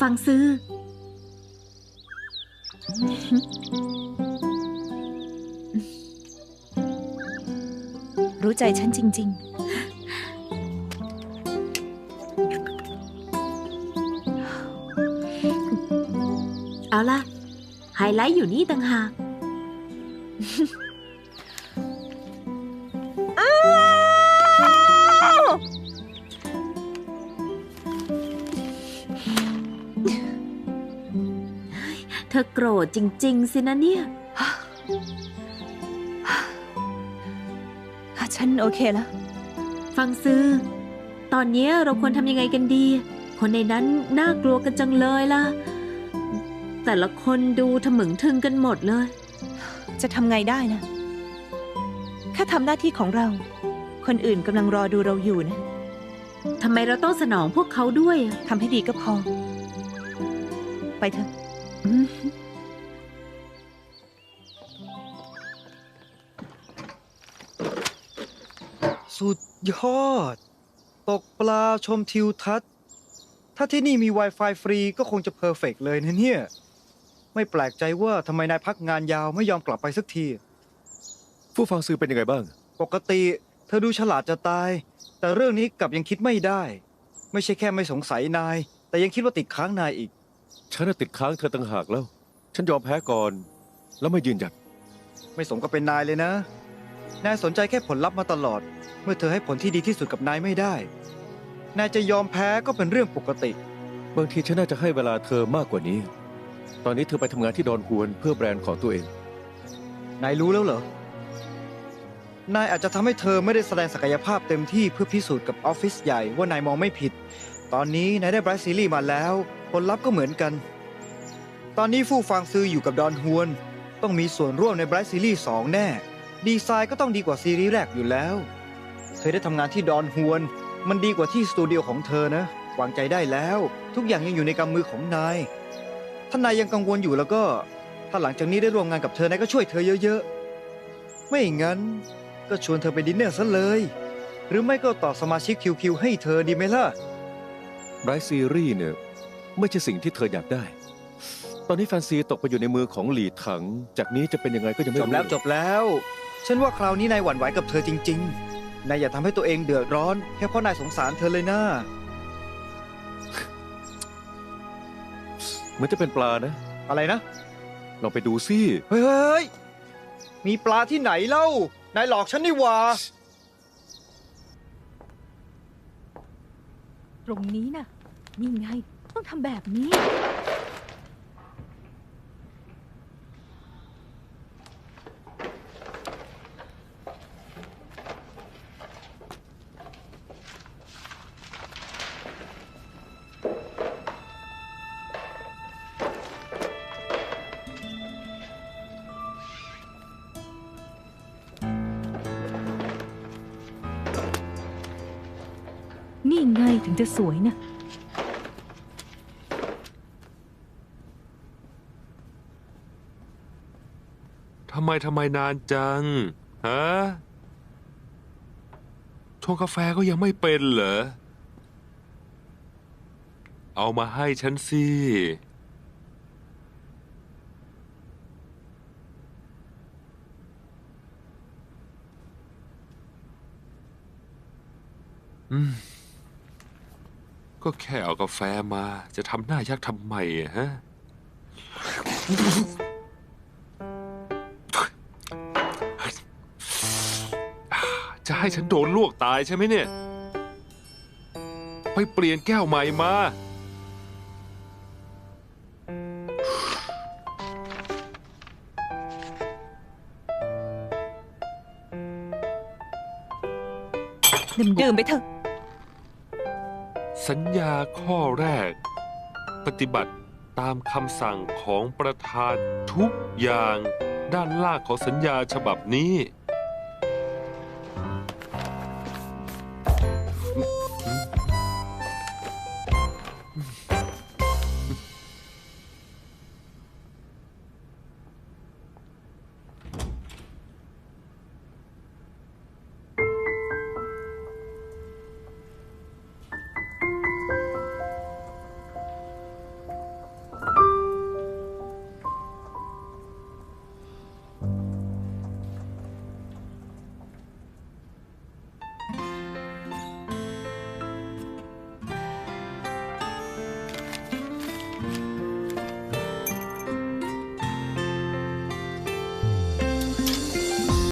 ฟังซื้อ รู้ใจฉันจริง ๆเอาล่ะ ไฮไลท์อยู่นี่ต่างหาก เธอโกรธจริง ๆ สินะเนี่ยๆฉันโอเคแล้ว ฟังซื้อ ตอนเนี้ยเราควรทำยังไงกันดี คนในนั้นน่ากลัวกันจังเลยล่ะ แต่ละคนดูถมึงทึงกันหมดเลย จะทำไงได้นะแค่ทำหน้าที่ของเรา คนอื่นกำลังรอดูเราอยู่นะทำไมเราต้องสนองพวกเขาด้วยอะทำให้ดีก็พอ ไปเถอะอืม สุดยอด ตกปลาชมทิวทัศน์ ถ้าที่นี่มี Wi-Fi ฟรีก็คงจะเพอร์เฟกเลยนะเนี่ย ไม่แปลกใจว่าทำไมนายพักงานยาวไม่ยอมกลับไปสักที ผู้ฟังซื้อเป็นยังไงบ้าง ปกติ เธอดูฉลาดจะตาย แต่เรื่องนี้กลับยังคิดไม่ได้ ไม่ใช่แค่ไม่สงสัยนาย แต่ยังคิดว่าติดค้างนายอีก ฉันน่ะติดค้างเธอต่างหากแล้ว ฉันยอมแพ้ก่อน แล้วไม่ยืนหยัด ไม่สมกับเป็นนายเลยนะ นายสนใจแค่ผลลัพธ์มาตลอด เมื่อเธอให้ผลที่ดีที่สุดกับนายไม่ได้ นายจะยอมแพ้ก็เป็นเรื่องปกติ บางทีฉันน่าจะให้เวลาเธอมากกว่านี้ ตอนนี้เธอไปทำงานที่ดอนฮวนเพื่อแบรนด์ของตัวเอง นายรู้แล้วเหรอ นายอาจจะทำให้เธอไม่ได้แสดงศักยภาพเต็มที่เพื่อพิสูจน์กับออฟฟิศใหญ่ว่านายมองไม่ผิด ตอนนี้นายได้ไบรท์ซีรีส์มาแล้ว ผลลัพธ์ก็เหมือนกัน ตอนนี้ฟู่ฟางซืออยู่กับดอนฮวน ต้องมีส่วนร่วมในไบรท์ซีรีส์สองแน่ ดีไซน์ก็ต้องดีกว่าซีรีส์แรกอยู่แล้ว เธอได้ทำงานที่ดอนฮวน มันดีกว่าที่สตูดิโอของเธอนะ วางใจได้แล้ว ทุกอย่างยังอยู่ในกำมือของนายถ้านายยังกังวลอยู่แล้วก็ ถ้าหลังจากนี้ได้ร่วมงานกับเธอนายก็ช่วยเธอเยอะๆ ไม่งั้น ก็ชวนเธอไปดินเนอร์ซะเลย หรือไม่ก็ต่อสมาชิกคิวคิวให้เธอดีไหมล่ะไบรท์ซีรีส์เนี่ย ไม่ใช่สิ่งที่เธออยากได้ ตอนนี้แฟนซีตกไปอยู่ในมือของหลีถัง จากนี้จะเป็นยังไงก็ยังไม่จบรู้แล้วจบแล้ว ฉันว่าคราวนี้นายหวั่นไหวกับเธอจริง ๆ นายอย่าทำให้ตัวเองเดือดร้อนแค่เพราะนายสงสารเธอเลยนะเหมือนจะเป็นปลานะอะไรนะ ลองไปดูสิเฮ้ยเฮ้ยมีปลาที่ไหนเล่า นายหลอกฉันนี่หว่า ตรงนี้น่ะ นี่ไง ต้องทำแบบนี้ นี่ไงถึงจะสวยนะำไมทำไมนานจัง ฮะ ชงกาแฟก็ยังไม่เป็นเหรอ เอามาให้ฉันสิ อืม ก็แค่เอากาแฟมา จะทำหน้ายักษ์ทำไมอะฮะ จะให้ฉันโดนลวกตายใช่ไหมเนี่ย ไปเปลี่ยนแก้วใหม่มาดื่มๆไปเถอะ สัญญาข้อแรก ปฏิบัติตามคำสั่งของประธานทุกอย่างด้านล่างของสัญญาฉบับนี้